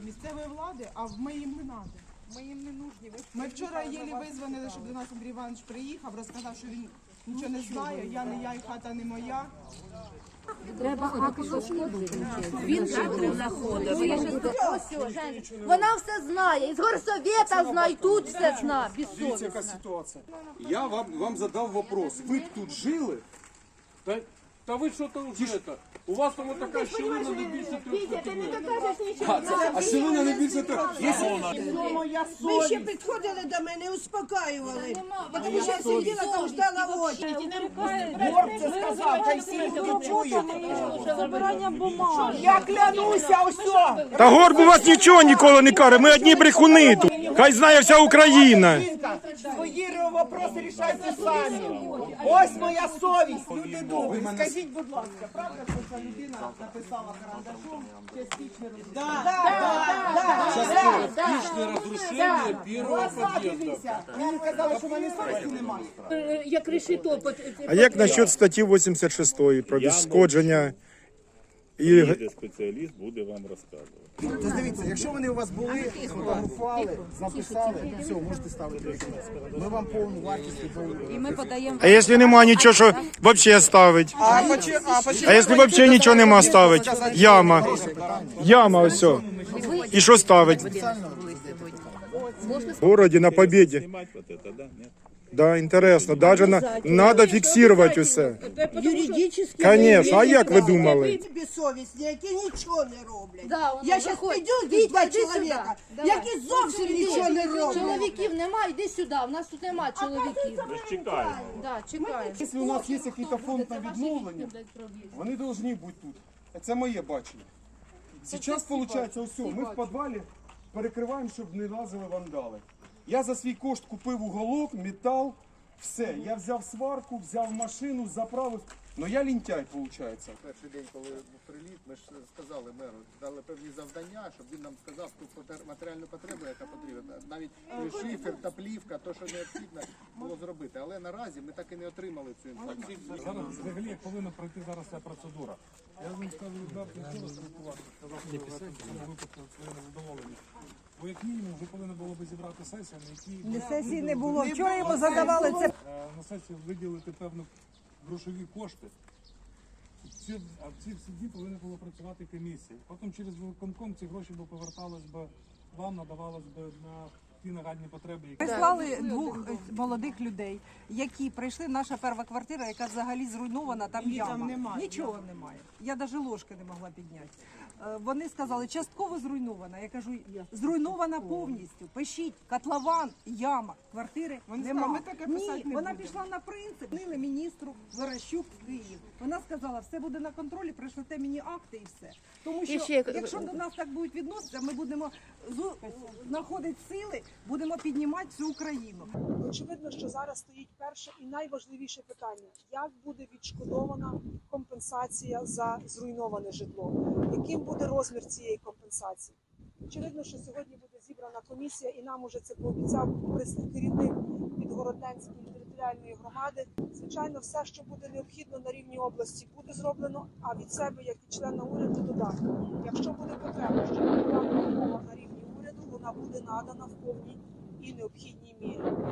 Місцевої влади, а ми їм не треба. Ми їм не нужні. Ми вчора єлі визвонили, щоб до нас Андрій Іванович приїхав, розказав, що він нічого не знає, я не я і хата не моя. Треба Він Ось, Жень, вона все знає, із горсовета знає, тут все знає, Дивіться, яка ситуація. Я вам, вам задав вопрос. Ви б тут жили? Та, та ви що там вже це? У вас там така щілина не більше трьох сантиметрів. А, це, а щілина не більше так. Ви ще підходили до мене, успокаювали. Тому що я сиділа там ждала очі. Я клянуся, усе! Та горб у вас нічого ніколи не каже, ми одні брехуни тут. Хай знає вся Україна. Свої вопроси рішайте самі. Ось моя совість, люди добрі. Скажіть, будь ласка, правда, що ця людина написала карандашом частичне Частичне розрушення першого під'їзду. Мені сказали, що в мене совісті немає. Е, Як решето, А як насчет статті 86 про відшкодження? І Приїде спеціаліст, буде вам розказувати. Тобто дивіться, якщо вони у вас були, сфотографували, записали, все, можете ставити. Ми вам повну вартість відповіли. І ми подаємо а якщо нема нічого, що взагалі ставить? А, почи, а, якщо взагалі нічого нема ставить? Яма. Яма ось. о. І що ставить? В городі на Побєді. Знімати вот это, да? Ні? Да, інтересно. Даже на, надо фіксувати усе. Юридично. Конечно, а як ви думали? Безсовісні, які нічого не роблять. Да, воно Я зараз заходь. піду з Вітя, два йди сюди. чоловіка, Давай. які зовсім Іди. нічого не роблять. Чоловіків нема, йди сюди, в нас тут нема чоловіків. Ми ж чекаємо. Да, чекаємо. Якщо у нас є якийсь фонд на відновлення, вони повинні бути тут. Це моє бачення. Зараз виходить, ось все, ми в підвалі перекриваємо, щоб не лазили вандали. Я за свій кошт купив уголок, метал, все. Я взяв сварку, взяв машину, заправив. Ну я лінтяй, виходить. перший день, коли був приліт, ми ж сказали меру, дали певні завдання, щоб він нам сказав ту матеріальну потребу, яка потрібна. Навіть шифер та плівка, то, що необхідно було зробити. Але наразі ми так і не отримали цю інформацію. Зараз взагалі як повинна пройти зараз ця процедура. Я з ним скажу що спілкуватися, сказав, що в цьому випадку своє незадоволення. Бо як мінімум вже повинна було би зібрати сесію, на якій сесії не було. Вчора йому задавали це. е, на сесію виділити певно грошові кошти. Ці, а в ці всі дні повинна була працювати комісія. Потім через виконком ці гроші б повертались би вам, надавалось би на ті нагальні потреби, які Прислали двох е, молодих людей, які прийшли. Наша перша квартира, яка взагалі зруйнована, там Її там немає. Нічого немає. Я навіть ложки не могла підняти. Е, Вони сказали, частково зруйнована. Я кажу, зруйнована повністю. Пишіть, котлован, яма, квартири Вони нема. сказали, ми таке писати Ні, не вона будемо. пішла на принцип. Нили міністру Верещук в Київ. Вона сказала, все буде на контролі, пришлете мені акти і все. Тому що ще- якщо до нас так будуть відноситися, ми будемо зу- знаходити сили, будемо піднімати всю Україну. Очевидно, що зараз стоїть перше і найважливіше питання: як буде відшкодована компенсація за зруйноване житло? Яким буде розмір цієї компенсації? Очевидно, що сьогодні буде зібрана комісія, і нам уже це пообіцяв керівник Підгородненської територіальної громади. Звичайно, все, що буде необхідно на рівні області, буде зроблено. А від себе, як і члена уряду, додатку. Якщо буде потреба, що допомога на рівні вона буде надана в повній і необхідній мірі.